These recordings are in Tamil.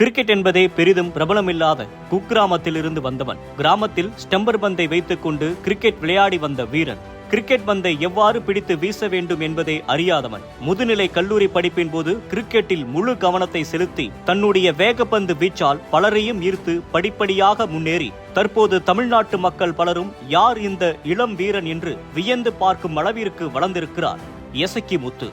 கிரிக்கெட் என்பதே பெரிதும் பிரபலமில்லாத குக்கிராமத்தில் இருந்து வந்தவன். கிராமத்தில் ஸ்டம்பர் பந்தை வைத்துக்கொண்டு கிரிக்கெட் விளையாடி வந்த வீரன். கிரிக்கெட் பந்தை எவ்வாறு பிடித்து வீச வேண்டும் என்பதை அறியாதவன். முதுநிலை கல்லூரி படிப்பின் போது கிரிக்கெட்டில் முழு கவனத்தை செலுத்தி தன்னுடைய வேகப்பந்து வீச்சால் பலரையும் ஈர்த்து படிப்படியாக முன்னேறி தற்போது தமிழ்நாட்டு மக்கள் பலரும் யார் இந்த இளம் வீரன் என்று வியந்து பார்க்கும் அளவிற்கு வளர்ந்திருக்கிறார். எசக்கி முத்து.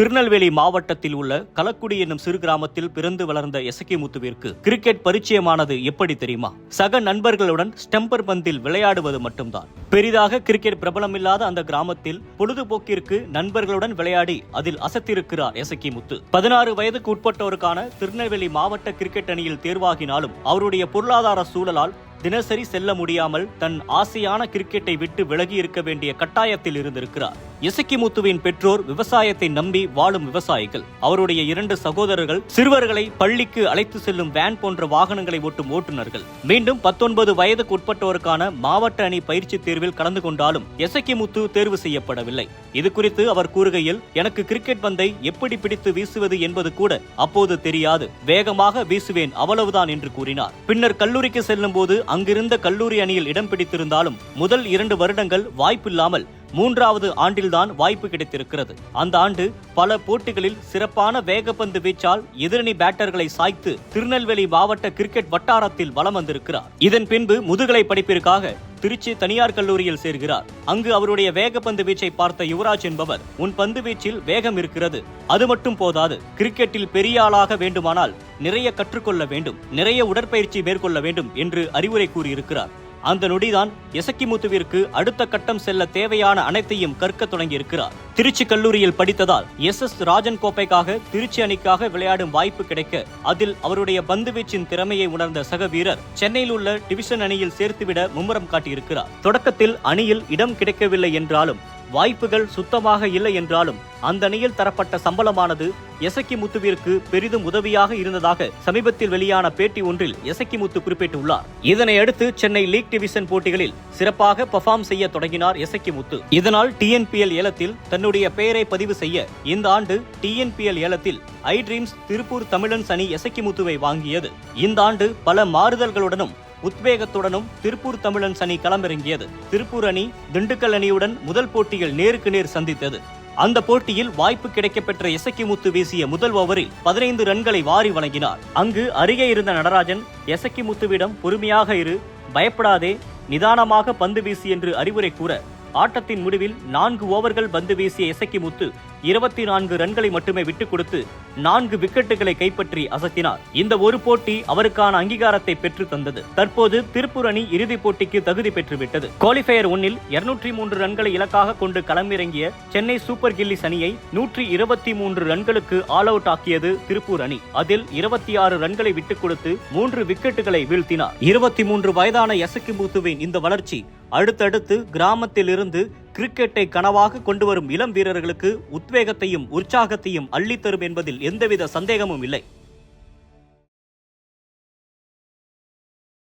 திருநெல்வேலி மாவட்டத்தில் உள்ள கலக்குடி என்னும் சிறு கிராமத்தில் பிறந்து வளர்ந்த எசக்கி முத்துவிற்கு கிரிக்கெட் பரிச்சயமானது எப்படி தெரியுமா? சக நண்பர்களுடன் ஸ்டம்பர் பந்தில் விளையாடுவது மட்டும்தான். பெரிதாக கிரிக்கெட் பிரபலமில்லாத அந்த கிராமத்தில் பொழுதுபோக்கிற்கு நண்பர்களுடன் விளையாடி அதில் அசத்திருக்கிறார் எசக்கி முத்து. பதினாறு வயதுக்கு உட்பட்டோருக்கான திருநெல்வேலி மாவட்ட கிரிக்கெட் அணியில் தேர்வாகினாலும் அவருடைய பொருளாதார சூழலால் தினசரி செல்ல முடியாமல் தன் ஆசையான கிரிக்கெட்டை விட்டு விலகி இருக்க வேண்டிய கட்டாயத்தில் இருந்திருக்கிறார். இசக்கி முத்துவின் பெற்றோர் விவசாயத்தை நம்பி வாழும் விவசாயிகள். அவருடைய இரண்டு சகோதரர்கள் சிறுவர்களை பள்ளிக்கு அழைத்து செல்லும் வேன் போன்ற வாகனங்களை ஓட்டும் ஓட்டுநர்கள். மீண்டும் பத்தொன்பது வயதுக்கு உட்பட்டோருக்கான மாவட்ட அணி பயிற்சி தேர்வில் கலந்து கொண்டாலும் எசக்கி முத்து தேர்வு செய்யப்படவில்லை. இது குறித்து அவர் கூறுகையில் எனக்கு கிரிக்கெட் பந்தை எப்படி பிடித்து வீசுவது என்பது கூட அப்போது தெரியாது. வேகமாக வீசுவேன் அவ்வளவுதான் என்று கூறினார். பின்னர் கல்லூரிக்கு செல்லும் போது அங்கிருந்த கல்லூரி அணியில் இடம் பிடித்திருந்தாலும் முதல் இரண்டு வருடங்கள் வாய்ப்பில்லாமல் மூன்றாவது ஆண்டில்தான் வாய்ப்பு கிடைத்திருக்கிறது. அந்த ஆண்டு பல போட்டிகளில் சிறப்பான வேகப்பந்து வீச்சால் எதிரணி பேட்டர்களை சாய்த்து திருநெல்வேலி மாவட்ட கிரிக்கெட் வட்டாரத்தில் வலம் வந்திருக்கிறார். இதன் பின்பு முதுகலை படிப்பிற்காக திருச்சி தனியார் கல்லூரியில் சேர்கிறார். அங்கு அவருடைய வேகப்பந்து வீச்சை பார்த்த யுவராஜ் என்பவர் உன் பந்து வீச்சில் வேகம் இருக்கிறது. அது மட்டும் போதாது. கிரிக்கெட்டில் பெரிய ஆளாக வேண்டுமானால் நிறைய கற்றுக்கொள்ள வேண்டும். நிறைய உடற்பயிற்சி மேற்கொள்ள வேண்டும் என்று அறிவுரை கூறியிருக்கிறார். அந்த நொடிதான் எசக்கிமுத்துவிற்கு அடுத்த கட்டம் செல்ல தேவையான அனைத்தையும் கற்க தொடங்கியிருக்கிறார். திருச்சி கல்லூரியில் படித்ததால் எஸ் எஸ் ராஜன் கோப்பைக்காக திருச்சி அணிக்காக விளையாடும் வாய்ப்பு கிடைக்க அதில் அவருடைய பந்துவீச்சின் திறமையை உணர்ந்த சக வீரர் சென்னையில் உள்ள டிவிஷன் அணியில் சேர்த்துவிட மும்முரம் காட்டியிருக்கிறார். தொடக்கத்தில் அணியில் இடம் கிடைக்கவில்லை என்றாலும் வாய்ப்புகள் சுத்தமாக இல்லை என்றாலும் அந்த அணியில் தரப்பட்ட சம்பளமானது எசக்கி முத்துவிற்கு பெரிதும் உதவியாக இருந்ததாக சமீபத்தில் வெளியான பேட்டி ஒன்றில் எசக்கி முத்து குறிப்பிட்டுள்ளார். இதனை அடுத்து சென்னை லீக் டிவிஷன் போட்டிகளில் சிறப்பாக பெர்ஃபார்ம் செய்ய தொடங்கினார் எசக்கி முத்து. இதனால் டிஎன்பிஎல் ஏலத்தில் தன்னுடைய பெயரை பதிவு செய்ய இந்த ஆண்டு டிஎன்பிஎல் ஏலத்தில் ஐ ட்ரீம்ஸ் திருப்பூர் தமிழன்ஸ் அணி எசக்கி முத்துவை வாங்கியது. இந்த ஆண்டு பல மாறுதல்களுடனும் உத்வேகத்துடனும் திருப்பூர் தமிழன்ஸ் அணி களமிறங்கியது. திருப்பூர் அணி திண்டுக்கல் அணியுடன் முதல் போட்டியில் நேருக்கு நேர் சந்தித்தது. அந்த போட்டியில் வாய்ப்பு கிடைக்கப்பெற்ற எசக்கி முத்து வீசிய முதல் ஓவரில் பதினைந்து ரன்களை வாரி வழங்கினார். அங்கு அருகே இருந்த நடராஜன் எசக்கி முத்துவிடம் பொறுமையாக இரு பயப்படாதே நிதானமாக பந்து வீசி என்று அறிவுரை கூற ஆட்டத்தின் முடிவில் நான்கு ஓவர்கள் பந்து வீசிய எசக்கி முத்து இருபத்தி நான்கு ரன்களை மட்டுமே விட்டுக் கொடுத்து நான்கு விக்கெட்டுகளை கைப்பற்றி அசத்தினார். இந்த ஒரு போட்டி அவருக்கான அங்கீகாரத்தை பெற்று தந்தது. தற்போது திருப்பூர் அணி இறுதிப் போட்டிக்கு தகுதி பெற்றுவிட்டது. குவாலிஃபயர் ஒன்னில் இருநூற்றி மூன்று ரன்களை இலக்காக கொண்டு களமிறங்கிய சென்னை சூப்பர் கில்லிஸ் அணியை நூற்றி இருபத்தி மூன்று ரன்களுக்கு ஆல் அவுட் ஆக்கியது திருப்பூர் அணி. அதில் இருபத்தி ஆறு ரன்களை விட்டுக் கொடுத்து மூன்று விக்கெட்டுகளை வீழ்த்தினார். இருபத்தி மூன்று வயதான எசக்கி முத்துவின் இந்த வளர்ச்சி அடுத்தடுத்து கிராமத்திலிருந்து கிரிக்கெட்டை கனவாக கொண்டு வரும் இளம் வீரர்களுக்கு உத்வேகத்தையும் உற்சாகத்தையும் அள்ளித்தரும் என்பதில் எந்தவித சந்தேகமும் இல்லை.